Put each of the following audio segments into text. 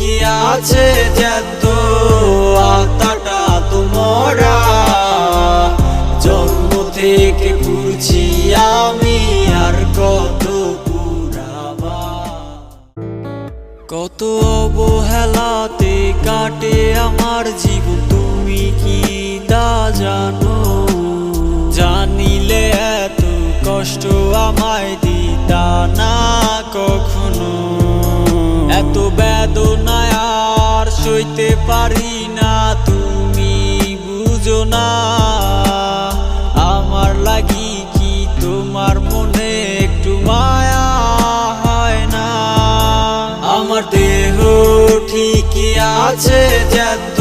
ঠিকই আছে জ্যান্ত আত্মাটা তোমরা। জন্ম থেকে ঘুরছি আমি আর কত কত অবহেলাতে কাটে আমার জীবন, তুমি কি তা জানো? জানিলে এত কষ্ট আমায় দিতা না কখনো। এত বেদনায় আর সইতে পারি না, তুমি বুঝো না। আমার লাগি কি তোমার মনে একটু মায়া হয় না। আমার দেহ ঠিকই আছে, জ্যান্ত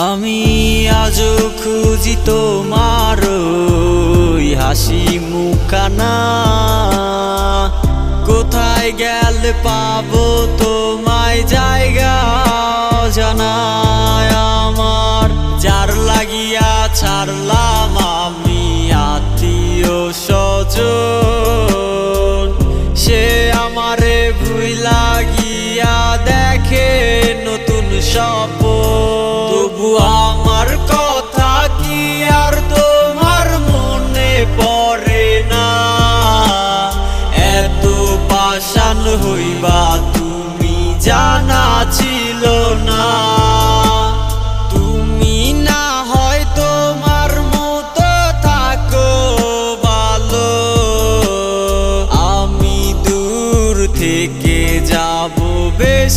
আমি আজও খুঁজি তোমার হাসি মুখানা কোথায় গেল পাবো তোমায়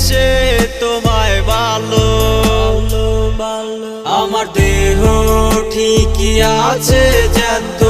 বেশে তোমায় ভালো। আমার দেহ ঠিকই আছে জ্যান্ত